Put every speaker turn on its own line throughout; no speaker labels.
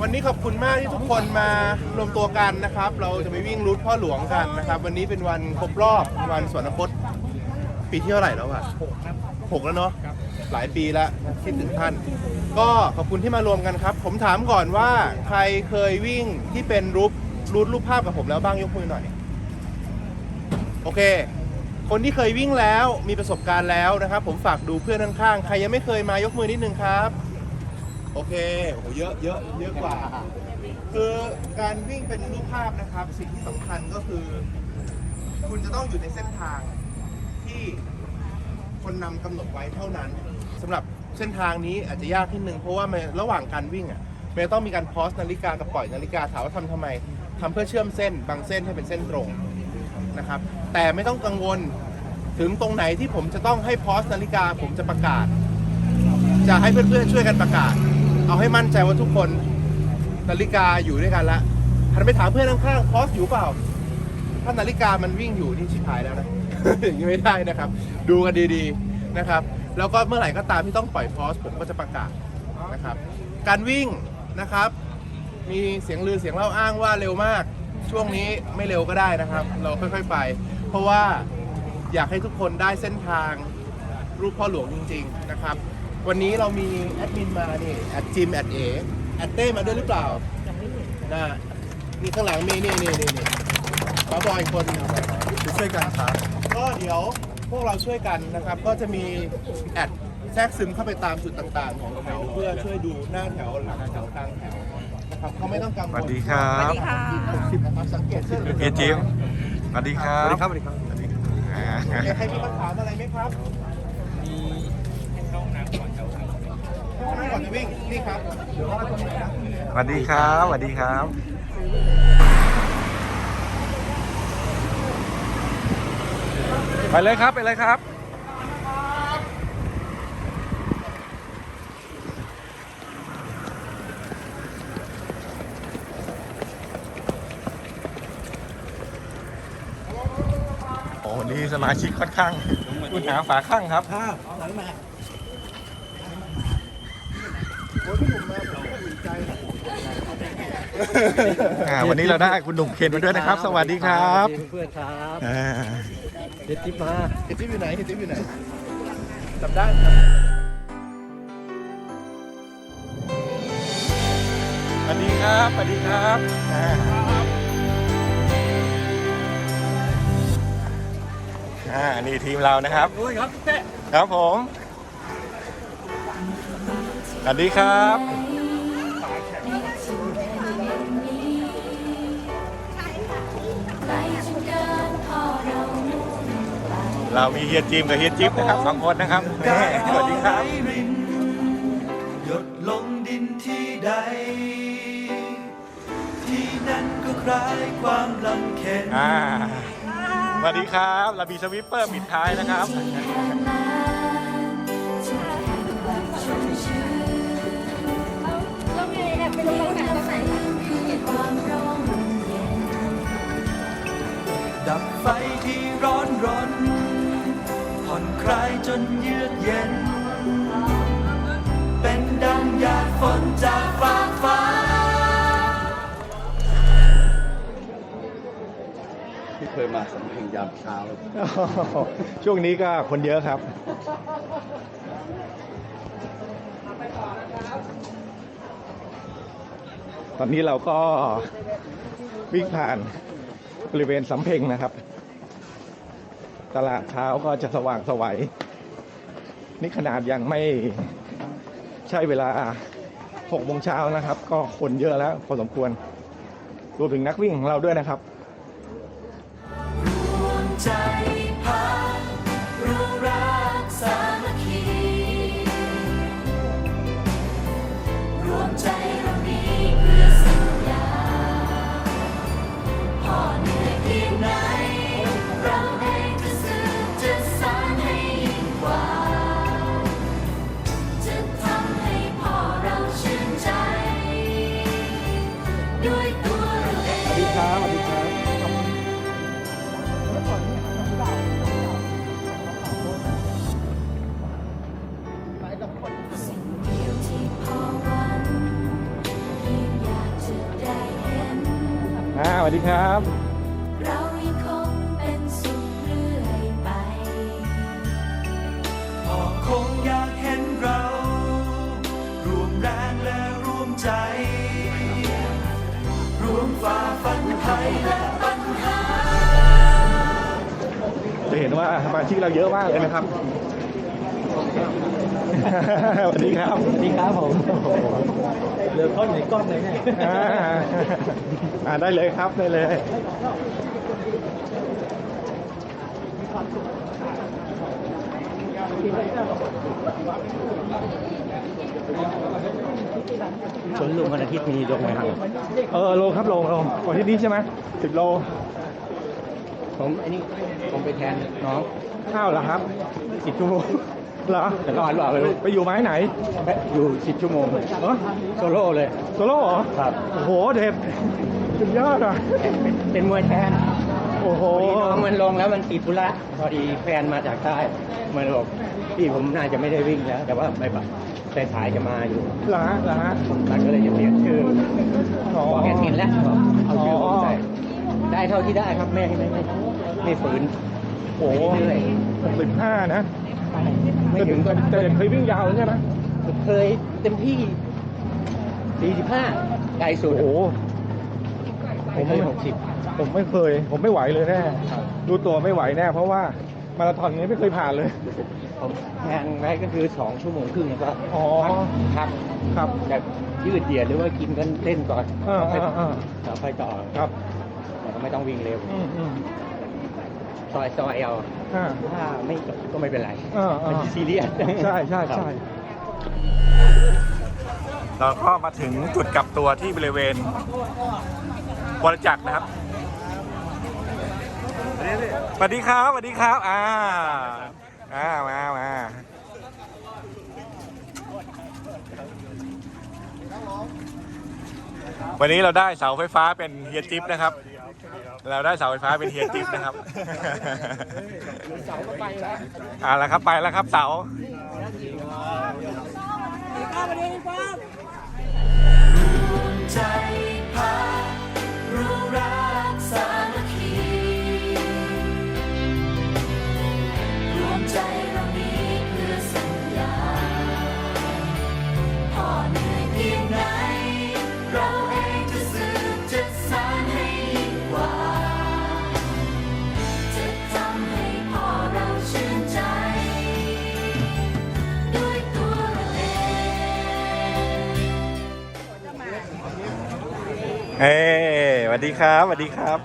วั
นนี้ขอบคุณมากที่ทุกคนมารวมตัวกันนะครับ เราจะไปวิ่งรูทพ่อหลวงกันนะครับ วันนี้เป็นวันครบรอบวันสวรรคตปีที่เท่าไหร่แล้วอะหกครับหกแล้วเนาะหลายปีแล้วคิดถึงท่าน ก็ขอบคุณที่มารวมกันครับ ผมถามก่อนว่าใครเคยวิ่งที่เป็นรูปรูทรูปภาพกับผมแล้วบ้างยกมือหน่อย โอเค คนที่เคยวิ่งแล้วมีประสบการณ์แล้วนะครับ ผมฝากดูเพื่อนข้างๆใครยังไม่เคยมายกมือนิดนึงครับ โอเคโอ้โหเยอะเยอะเยอะกว่า คือการวิ่งเป็นรูปภาพนะครับ สิ่งที่สำคัญก็คือ คุณจะต้องอยู่ในเส้นทางที่คนนำกำหนดไว้เท่านั้นสำหรับเส้นทางนี้อาจจะยากนิดนึงเพราะว่ามันระหว่างการวิ่งอะมันจะต้องมีการพอสนาฬิกากับปล่อยนาฬิกาถามว่าทำทำไมทำเพื่อเชื่อมเส้นบางเส้นให้เป็นเส้นตรงนะครับ แต่ไม่ต้องกังวลถึงตรงไหนที่ผมจะต้องให้พอสนาฬิกาผมจะประกาศ จะให้เพื่อนๆช่วยกันประกาศ เอาให้มั่นใจว่าทุกคนนาฬิกาอยู่ด้วยกันละหันไปถามเพื่อนข้างๆพอสอยู่เปล่า ถ้านาฬิกามันวิ่งอยู่นี่ชิบหายแล้วนะ อย่างนี้ไม่ได้นะครับ ดูกันดีๆนะครับ แล้วก็เมื่อไหร่ก็ตามที่ต้องปล่อยพอสผมก็จะประกาศนะครับ การวิ่งนะครับ มีเสียงลือเสียงเล่าอ้างว่าเร็วมาก ช่วงนี้ไม่เร็วก็ได้นะครับ เราค่อยๆไป เพราะว่าอยากให้ทุกคนได้เส้นทางรูปพ่อหลวงจริง ๆ นะครับ วันนี้เรามีแอดมินมานี่แอดจิมแอดเอแอดเต้มาด้วยหรือเปล่านะนี่ข้างหลังมีนี่นี่นี่นี่ป้าบอยคนจะช่วยกันครับก็เดี๋ยวพวกเราช่วยกันนะครับ ก็จะมีแอดแทรกซึมเข้าไปตามจุดต่างๆ ของแถวเพื่อช่วยดูหน้าแถวหลังแถวกลางแถวนะครับเขาไม่ต้องกังวล
สวัสดีครับ
สวัสดีค่ะ
นะครับสังเกตเสื้อหลือง
เฮียจิมสวัสดีครับ
สวัสดีครับสวัสดีครับ
อ่า
ใครมีคำถามอะไรไหมครับมีเข้าห้องน้ำก่อนจะวิ่งเข้าห้องน้ำ ก่อนจะวิ่งนี่ครับ
สวัสดีครับสวัสดีครับไปเลยครับ ไปเลยครับ โอ้นี่สมาชิกค่อนข้างคุณหาฝาข้างครับ
โอ้ยพี่หนุ่มมาผมก็อุ่นใจนะ
อ่าวันนี้เราได้คุณหนุ่มเคนมาด้วยนะครับ สวัสดีครับ
เพื่อนครับ
อ่า
เด็ดจิ๊บมา
เห็นจิ๊บอยู่ไหนเห็นจิ๊บอยู่ไหนจำได้ครับ
สวัสดีครับสวัสดีครับอ่าอ่านี่ทีมเรานะครับ
ด้วยครับเต้
ครับผม สวัสดีครับ เรามีเฮียจิมกับเฮียจิ๊บนะครับสองคนนะครับแม่สวัสดีครับ
หยดลงดินที่ใด ที่นั่นก็คลายความลำเค็ญ
อ่าสวัสดีครับเรามีสวิปเปอร์ปิดท้ายนะครับ
ดับไฟที่ร้อนรนผ่อนคลายจนเยือกเย็น เป็นดังหยาดฝนจากฟากฟ้า
ที่เคยมาสำเพ็งยามเช้า
ช่วงนี้ก็คนเยอะครับ ตอนนี้เราก็วิ่งผ่านบริเวณสำเพ็งนะครับ ตลาดเช้าก็จะสว่างสวัยนี่ขนาดยังไม่ใช่เวลา6โมงเช้านะครับ ก็คนเยอะแล้วพอสมควรรวมถึงนักวิ่งของเราด้วยนะครับ
สวัส
ดีครับ
เรายังคงเป็นสุขเรื่อยไป
พ่อคงอยากเห็นเรา รวมแรงและรวมใจ รวมฝ่าฟันภัยและปัญหา
จะเห็นว่าสมาชิกเราเยอะมากเลยนะครับ สวัสดีครับ สวัสดีครับผม เรือก้อนไหนก้อนไหนเนี่ยอ่าได้เลยครับได้เลย
สวนลุมวันอาทิตย์มีลงไหมครับ
เออโลครับโลโลวันที่นี้ใช่ไหมสิบโล
ผมอันนี้ผมไปแทนน้อง
ข้าวเหรอครับสิบชั่วโมง เหรอ
แต่รอดหรือเปล่าไม่รู้
ไปอยู่ไม้ไหน
อยู่สิบชั่วโมง
เออ
โซโล่เลย
โซโล่เหรอ
ครับ
โอ้โหเด็ดสุดยอดอะ
เป็นมวยแทน
โอ้โห
พอดีน้องมันลงแล้วมันติดธุระพอดีแฟนมาจากใต้มันบอกพี่ผมน่าจะไม่ได้วิ่งแล้ว แต่ว่าไม่บัแต่ถ่ายจะมาอยู่
เหรอฮะเหรอฮะ
มันก็เลยจะเปลี่ยนชื่อ
อ๋อ
บอกแกเห็นแล้วเอาชื่อผม
อ๋อ
ใส่ได้เท่าที่ได้ครับแม่ไม่ไม่ไม่ฝืน
โอ้โห
ไปเรื่อย
สิบห้านะ
ๆ ไม่ถึงก็
แต่เด็กเคยวิ่งยาวใช่ไหม
เคยเต็มที่45ไกลสุด
โอ้โห
ผมไม่หกสิบ
ผมไม่เคย ผมไม่ไหวเลยแน่รู้ตัวไม่ไหวแน่ เพราะว่ามาราธอนนี้ไม่เคยผ่านเลย
ผมแทงไว้ก็คือสองชั่วโมงครึ่งก็
อ๋อ
พัก
ครับ
แบบยืดเหยียดหรือว่ากินกันเล่นก่อน
อ่าอ่าอ่า
แล้วค่อยต่อ
ครับ
แต่ก็ไม่ต้องวิ่งเร็ว
อืมอืม
ซอยซอยเอา
อ่า
ถ้าไม่ก็ไม่เป็นไร
อ่าอ่า
มันซีเรียส
ใช่ใช่ใช่ เราก็มาถึงจุดกลับตัวที่บริเวณบริจักรนะครับ สวัสดีครับ สวัสดีครับ อ่า อ่า มามาวันนี้เราได้เสาไฟฟ้าเป็นเฮียจิ๊บนะครับ เราได้เสาไฟฟ้าเป็นเฮียจิ๊บนะครับอ่าแล้วครับไปแล้วครับเสา
ใจพา ครับสวั
สดีครับ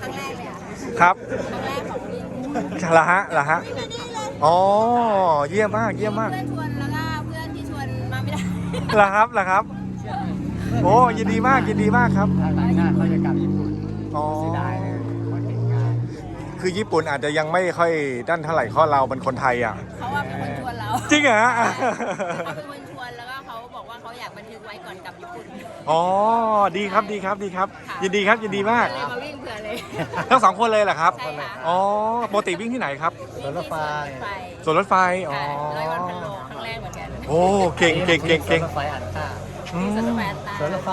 ครั้
งแรกเลยอะ
ครับ
ครั้งแรกของพี่
ละฮะละฮะ
ไม่เคยได้เลย
อ๋อ เยี่ยมมาก เยี่ยมมาก
เพื่อนชวนแล้วก็เพื่อนที่ชวนมาไม่ได้
ละครับละครับ โอ้ยินดีมาก ยินดีมาก ครับ
ถ้าหลังหน้าเขาจะกลับญี่ปุ่น
อ๋อ
เสียดายเลยคนเก่งงาน
คือญี่ปุ่นอาจจะยังไม่ค่อยด้านเท่าไหร่ข้อเราเป็นคนไทยอะ
เขาว่าเป็นคนชวนเรา
จริงเหรอฮะ
เขาเป็นคนช อ๋อ
ดีครับดีครับดีครับ ยินดีครับยินดีมาก
ก็เลยมาวิ่งเผื่อเลย
ทั้งสองคนเลยเหรอครับ
ใช่ค่ะ
อ๋อปกติวิ่งที่ไหนครับ
วิ่งที่สวนรถไฟ
สวนรถไฟ อ๋อ
ค่ะร้อยวันพันโลครั้งแรกเหมือนกัน
โอ้ เก่งเก่งเก่งเก่ง
รถไฟอัดค่า
อื
สวนรถ
ม
ไฟอันตา
สวนรถไฟ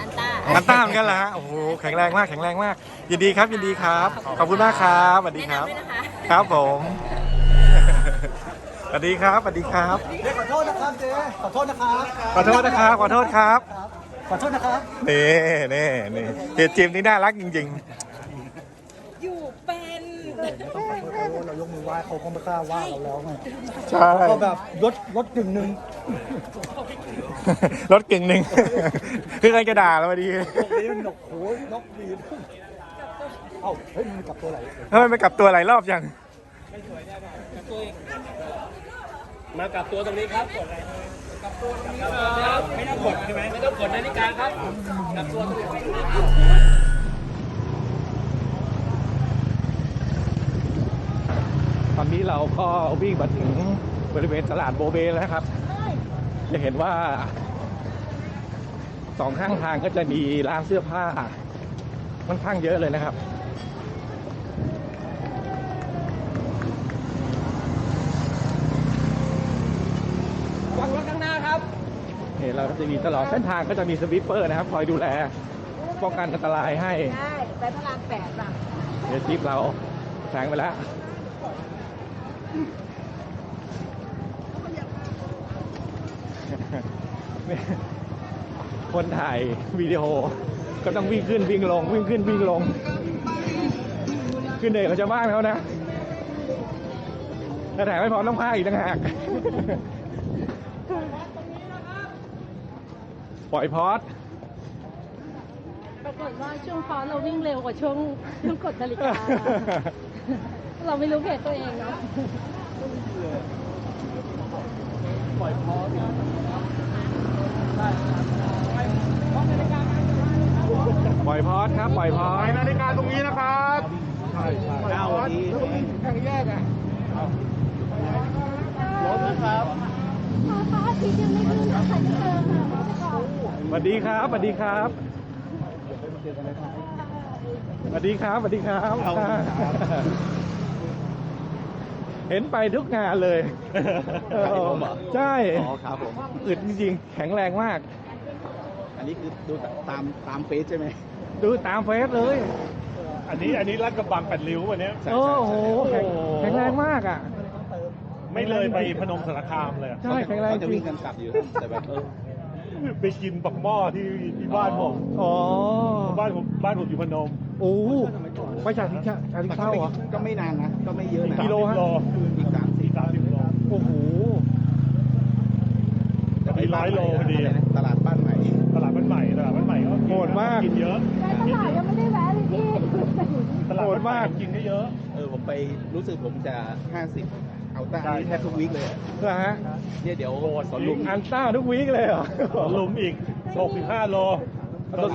อันต้า
อันต้าเหมือนกันเหรอฮะ โอ้โห แข็งแรงมากแข็งแรงมาก ยินดีครับยินดีครับ ขอบคุณมากครับสวัสดีครับ
แนะนำด้วยนะคะ
ครับผม สวัสดีครับสวัสดีครับ
ขอโทษนะครับเจ๊ขอโทษนะครับ
ขอโทษนะครับ ขอโทษครับ
ขอโทษนะครับ
นี่นี่นี่เฮียจิมนี่น่ารักจริง
อยู่เป็น
เรายกมือไหว้เขาก็ไม่กล้าว่าเราแล้วไง
ๆ ใช่
ก็แบบลดลดกึ่งหนึ่ง
รถกึ่งหนึ่ง คือใครจะด่าเราพอดี
นี่มันหนกโอ้ยนกบีดเอ้าเฮ้ยมันกลับตัวไหน
ทำไมไม่กลับตัวหลายรอบยัง
มากลับตัวตรงนี้ครับกดอะไร ครับไม่ต้องกดใช่ไหมไม่ต้องกดนาฬิกาครับกลับตัวตรงนี้
ตอนนี้เราก็วิ่งมาถึงบริเวณตลาดโบเบแล้วครับ จะเห็นว่าสองข้างทางก็จะมีร้านเสื้อผ้าค่อนข้างเยอะเลยนะครับ
วางรถข้างหน้าครับ
เห็นเราก็จะมีตลอดเส้นทางก็จะมีสวิปเปอร์นะครับคอยดูแลป้องกันอันตรายให้
ได้ไปพระรามแปดป่ะ
เดี๋ยวจิ๊บเราแสงไปแล้วคนถ่ายวิดีโอ ก็ต้องวิ่งขึ้นวิ่งลง วิ่งขึ้นวิ่งลง ขึ้นเด็กเขาจะบ้านเขานะถ้าถ่ายไม่พร้อมต้องพากอีกต่างหาก ปล่อยพอด
ปรากฏว่าช่วงฟ้าเราวิ่งเร็วกว่าช่วงช่วงกดนาฬิกา เราไม่รู้เพจตัวเองเนาะ
ปล่อยพอดครับ ปล่อยพอด
นาฬิกาตรงนี้นะครับ ใช่ใช่เก้าวันนี้
แข่งแยกอะ สวัสดีครับสวัสดีครับสวัสดีครับสวัสดีครับเห็นไปทุกงานเลย
ถ่ายผมเหรอ
ใช่
อ๋อครับผม
อึดจริงๆแข็งแรงมาก
อันนี้คือดูตามตามเฟซใช่ไหม
ดูตามเฟซเลย
อันนี้อันนี้รัดกระบังแปดริ้ววันนี้
โอ้โหแข็งแข็งแรงมากอะ
ไม่เลยไปพนมสารคามเลยอะ
ใช่แข็งแรง
เขา
จ
จะ
ริ
วิ่
ง
งกันกลับอยู่ครับแต่แบบเออ
ไปกินปักหม้อที่ที่บ้านผม
อ๋อ
บ้านผมบ้านผมอยู่พนม
โอ้ไปจากที่ชาจากที่
แต่ก็
เข้า
ไม่
เหรอ
ก็ไม่นานนะ ก็ไม่เยอะนะ
กิโลฮะ
อีกสามสี่
สามสิบโล
โอ้โห
จะมีร้อยโลพอดีะ
ไร
อะ
นะตลาดบ้านใหม่
ตลาดบ้านใหม่ตลาดบ้านใหม่ก็
โหดมาก
กินเยอะ
ในตลาดยังไม่ได้แวะเลยพี่
ตลาด
โหดมาก
กินก็เยอะ
เออผมไปรู้สึกผมจะห้าสิบ เอาต้า
ใช่
นี่แทบทุกวีคเลยอะ
นะฮะ
เนี่ยเดี๋ยว
โหด
สวนลุม
อันต้าทุกวีคเลยเหรอ
หลุมอีก 65 โล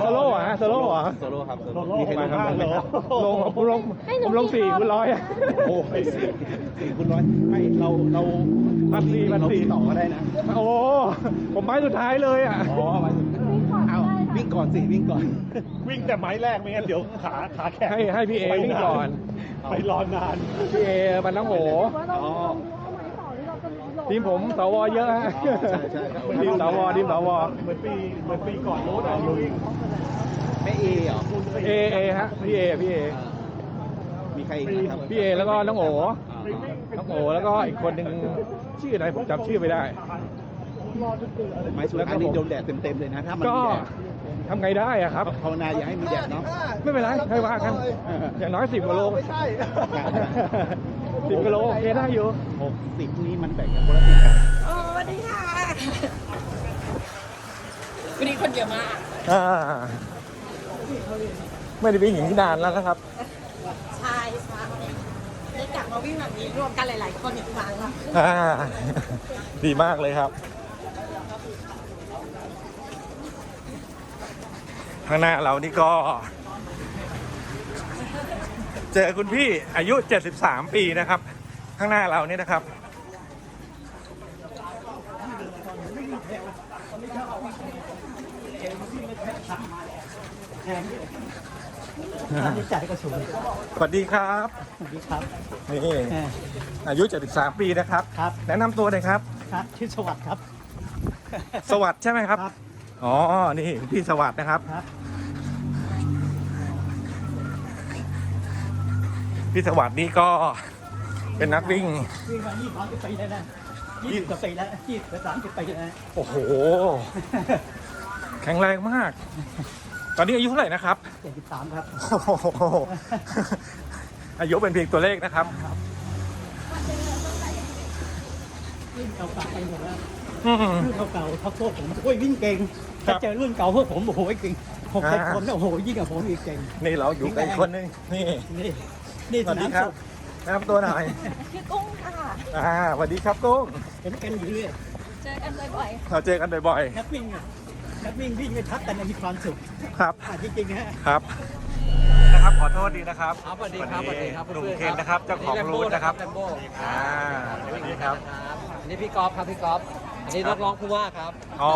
โซโล่เหรอโซโล่เหรอ
โซโล่ครับ
โซโล่
มีใครลง
มา
บ้างไหมครับ
ลงผมลงผมลงสี่คุณร้อยอะ
โอ้ยสี่สี่คุณร้อยไม่เราเรา
พันสี่พันสี่
เราวิ่งต่อก็ได้นะ
โอ้ผมไปสุดท้ายเลยอะ
อ๋อหมายถึงเอา วิ่งก่อนสิวิ่งก่อน
วิ่งแต่ไม้แรกไม่งั้นเดี๋ยวขาขาแข็ง
ให้ให้พี่เอ
ไป
วิ่ง
นาน
ก่อน
ไปรอนาน
พี่เอบันน้องโห
ว่าเราลองดูเอาไหมต่อหรือเราจะหลบ
ทีมผมสวเยอะฮะ
อ๋อใช่ใช่ครับ
ทีมสวทีมสว
เหมือนปีเหมือนปีก่อนโน้นอะลุย
แม่เอเหรอ
เอเอฮะพี่เอพี่เอ
มีใครอีกนะครับ
พี่เอแล้วก็น้องโอน้องโอแล้วก็อีกคนหนึ่งชื่ออะไรผมจำชื่อไม่ได้
ไม้สุดท้ายนี่โดนแดดเต็มๆเลยนะถ้ามัน
ก็
มีแดด
ทำไงได้อะครับ
ภาวนาอย่าให้มีแดดเนาะ
ไม่เป็นไรให้ว่ากัน อย่างน้อยสิบกิโลไม่ใช่สิบกิโลโอเคได้อยู่
หกสิบนี่มันแบ่งกันคนละสิบกัน
โอ้สวัสดีค่ะ วันนี้คนเยอะมาก
อ่าไม่ได้วิ่งอย่างนี้นานแล้วนะครับ
ใช่ใช่ได้กลับมาวิ่งแบบนี้รวมกันหลาย ๆ คนอีกครั้งแล้ว
อ่าดีมากเลยครับ ข้างหน้าเรานี่ก็ เจอคุณพี่อายุ 73 ปีนะครับ ข้างหน้าเรานี่นะครับ
ใจก็สูง
สวัสดีครับ
สวัสดีครับ
นี่อายุ 73 ปีนะครับ
ครับ
แนะนำตัวหน่อยครับ
ครับชื่อสวัสดิ์ครับ
สวัสดิ์ใช่ไหมครับ
ครับ
อ๋อ นี่พี่สวัสดิ์นะครับ
ครับ
พี่สวัสดิ์นี่ก็เป็นนักวิ่ง
วิ่งมายี่สิบสามสิบปีแล้วนะยี่สิบกว่าปีแล้วยี่สิบสามสิบปีแล้วนะ
โอ้โห แข็งแรงมาก ตอนนี้อายุเท่าไหร่นะครับ
เจ็ดสิบสามครับ
โอ้โหอายุเป็นเพียงตัวเลขนะครับ
รุ่นเก่าๆไปหมดแล้ว
อืม
รุ่นเก่าๆทักพวกผมโอ้ยวิ่งเก่ง
ครั
ถ้า
บ
เจอรุ่นเก่าพวกผมโอ้โหเก่งหกเจ็ด
อ่า
คนเนี่ยโอ้โหยิ่งกับผมอีกเก่ง
นี่เราอยู่กับอีกคนนึงนี่
นี่นี่
ส
ส
วัสดี
นาม
ครับ
สุข
แนะนำตัวหน่อย
ชื่อกุ้งค่ะ
อ่าสวัสดีครับกุ้ง
เห็นกันอยู่เรื่อย
เจอกันบ่อย
เราเจอกันบ่อย
นักวิ่งอะนักวิ่งวิ่งไม่ทักกันมีความสุข
ๆครับ
อะจริงๆฮะ
ครับนะครับขอโทษดีนะครับ
ครับสวัสดีครับสวัสดีครับ
หนุ่ม
เพื่อนๆ
เคนนะครับเจ้าของรูทนะครับ
แลมโบ้
อ่าสวัสดีครับ
อันนี้พี่กอล์ฟครับพี่กอล์ฟ อันนี้นักร้องผู้ว่าครับ
อ๋อ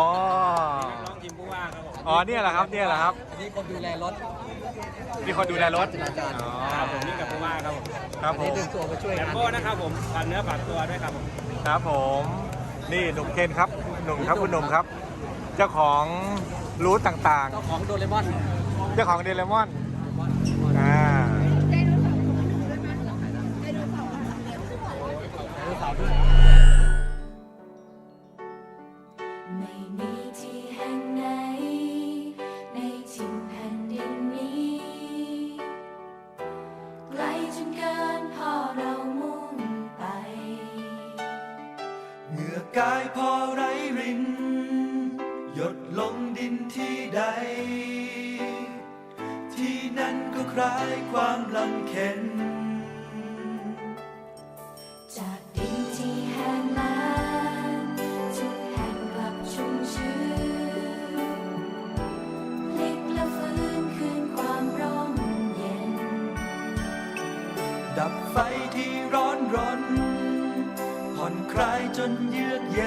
น้องทีมผู้ว่าครับผม
อ๋อเนี่ยแหละครับเนี่ยแหละครับ
นี่คนดูแลรถ
มีคนดูแลรถ
จราจร
อ๋อ
ผมนี่กับผู้ว่าครับผม
ครับผม
นี่ตัวมาช่วย
แล
งาน
โบ้นะครับผมฝักเนื้อฝักตัวด้วยครับผม
ครับผม นี่หนุ่มเคนครับหนุ่มครับคุณหนุ่มครับ เจ้าของรูทต่างๆ
เจ้าของโดเรมอน
เจ้าของเดลมอนเร
มอนโดเรม
อนอ่าไดโนเสา
ร์ด้วย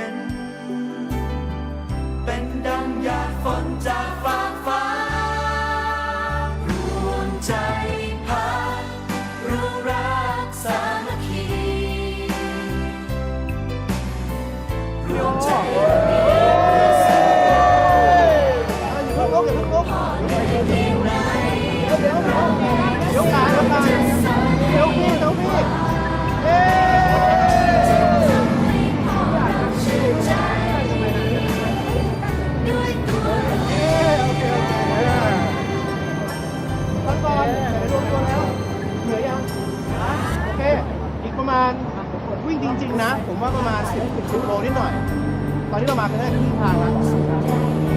็น
เป็นดังยาฝนจาก มา
ณวิ่งจริง ๆ นะ ผมว่าประมาณ 10 10โลนิดหน่อย ตอนนี้
เรา
มาแค่ครึ่งทาง
แล้ว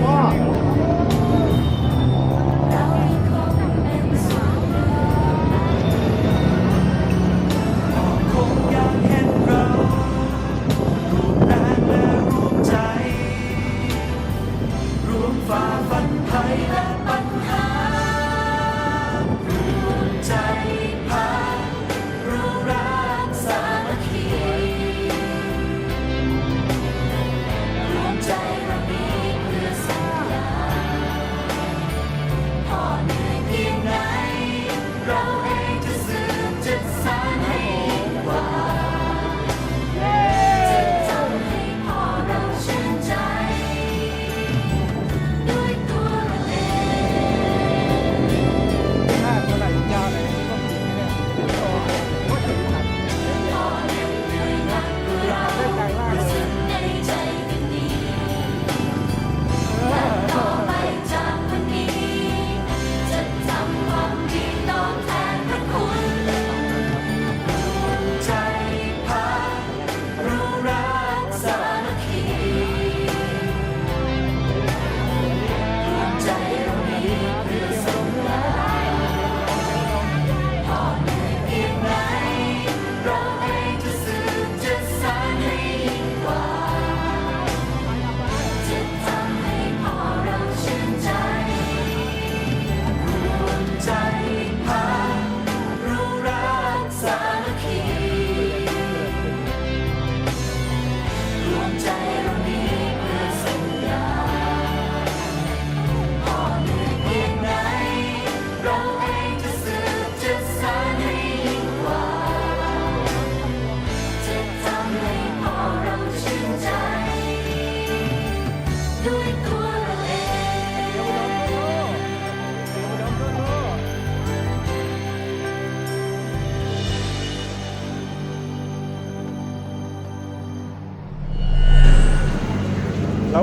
ก็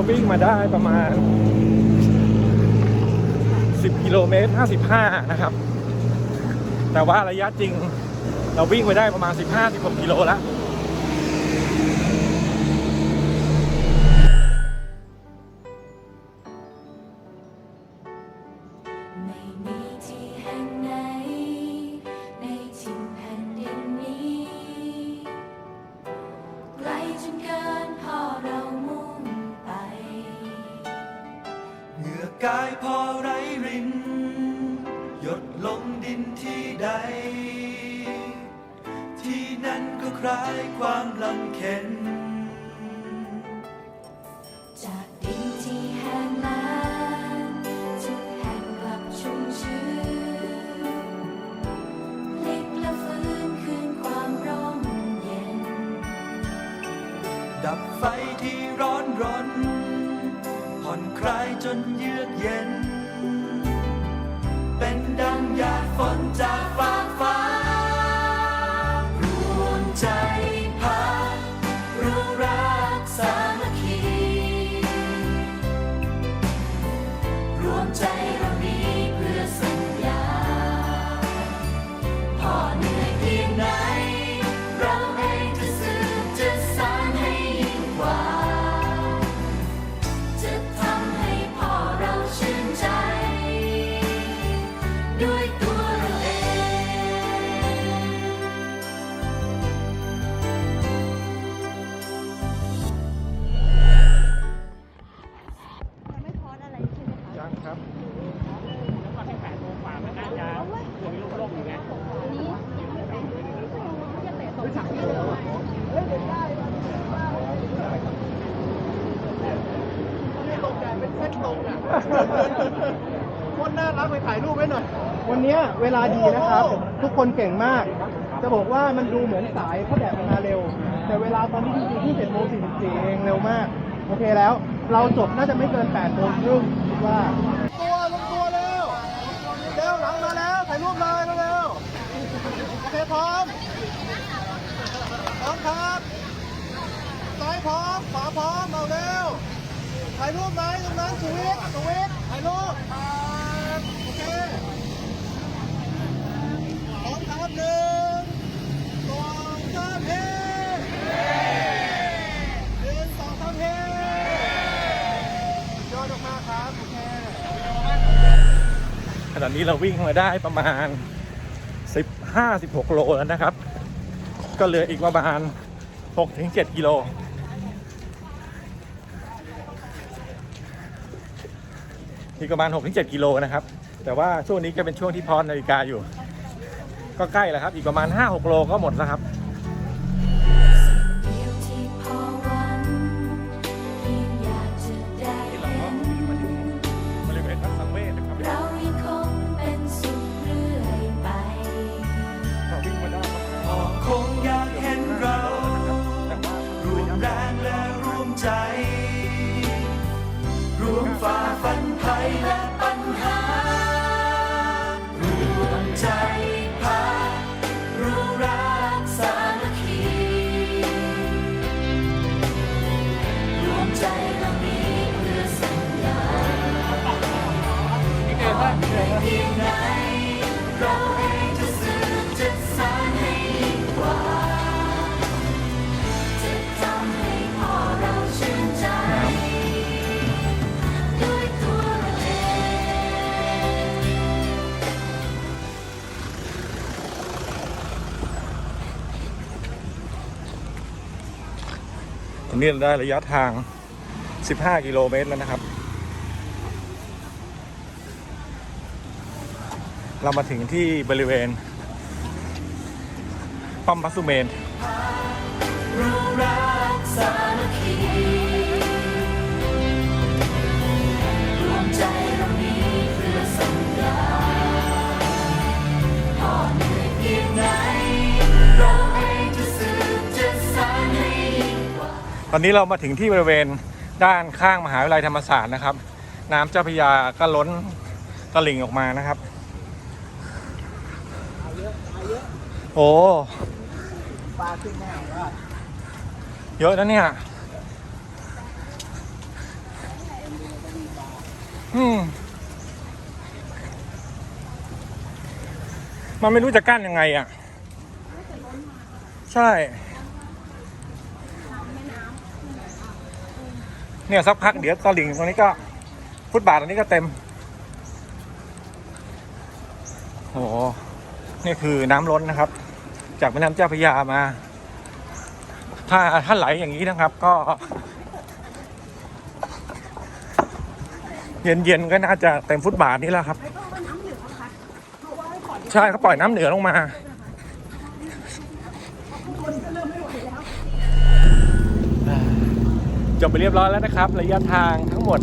วิ่งมาได้
ประมาณ 10 กิโลเมตร 55 นะครับ แต่ว่าระยะจริงเราวิ่งไปได้ประมาณ 15-16 กิโลแล้ว
ใด
ที่นั้นก็คล้ายความลำเค็
โค
ตรน่ารักไปถ่ายรูปไว้หน่อย วันเนี้ยเวลาดีนะครับ ทุกคนเก่งมาก จะบอกว่ามันดูเหมือนสายเพราะแดดมันมาเร็ว แต่เวลาตอนนี้จริงๆที่7โมง44เองเร็วมาก โอเคแล้ว เราจบน่าจะไม่เกิน8โมงครึ่งคิดว่า ตัวลงตัวเร็ว เร็วหลังมาแล้วถ่ายรูปเลยเร็วๆโอเคพร้อม พร้อมครับซ้ายพร้อมขวาพร้อมเอาเร็ว ถ่ายรูปไหมตรงนั้นสวิตสวิตถ่ายรูปโอเคพร้อมครับหนึ่งสองสามเฮหนึ่งสองสามเฮยอดมากครับโอเค
ขณะนี้เราวิ่งมาได้ประมาณ 15-16 โลแล้วนะครับ ก็เหลืออีกประมาณ 6-7 กิโล อีกประมาณ 6-7 กิโลนะครับ แต่ว่าช่วงนี้ก็เป็นช่วงที่พรนาฬิกาอยู่ ก็ใกล้แล้วครับ อีกประมาณ 5-6 โลก็หมดแล้วครับ
น
นี้
เราได้
ระ
ยะทาง
15 กิโลเมตรแล้วนะครับ เรามาถึงที่บริเวณป้อมพัสสุเมน
รู้รักสามัคคี
ตอนนี้เรามาถึงที่บริเวณด้านข้างมหาวิทยาลัยธรรมศาสตร์นะครับ น้ำเจ้าพระยาก็ล้นตลิ่งออกมานะครับโอ้เยอะนะเนี่ยอืมมันไม่รู้จะกั้นยังไงอะ ใช่ เนี่ยสักพักเดี๋ยวตลิ่งตรงนี้ก็ฟุตบาทตรงนี้ก็เต็ม โอ้โห นี่คือน้ำล้นนะครับ จากแม่น้ำเจ้าพระยามา ถ้าถ้าไหลอย่างนี้นะครับ ก็ เย็นๆก็น่าจะเต็มฟุตบาทนี้แล้วครับ ใช่เขาปล่อยน้ำเหนือลงมา จบไปเรียบร้อยแล้วนะครับ ระยะทางทั้งหมด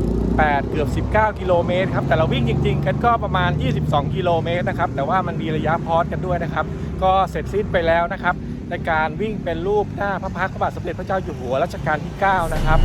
18 เกือบ 19 กิโลเมตรครับแต่เราวิ่งจริง ๆ กันก็ประมาณ 22 กิโลเมตรนะครับแต่ว่ามันมีระยะพอดกันด้วยนะครับ ก็เสร็จสิ้นไปแล้วนะครับในการวิ่งเป็นรูปหน้าพระพักตร์พระบาทสมเด็จพระเจ้าอยู่หัวรัชกาลที่ 9 นะครับ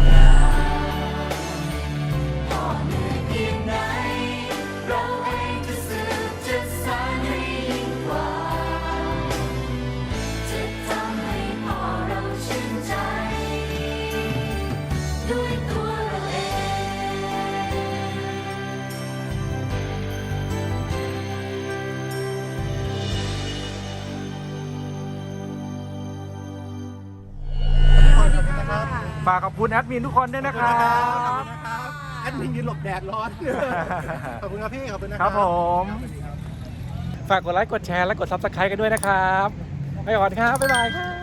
ฝากขอบคุณแอดมินทุกคนด้วยนะครับ
แอดมินยืนหลบแดดร้อน ขอบคุณครับพี่ ขอบคุณนะ
ค
ค
รั
รั
บบผม ฝากกดไลค์กดแชร์และกด subscribe กันด้วยนะครับไปก่อนครับ บ๊ายบายครับ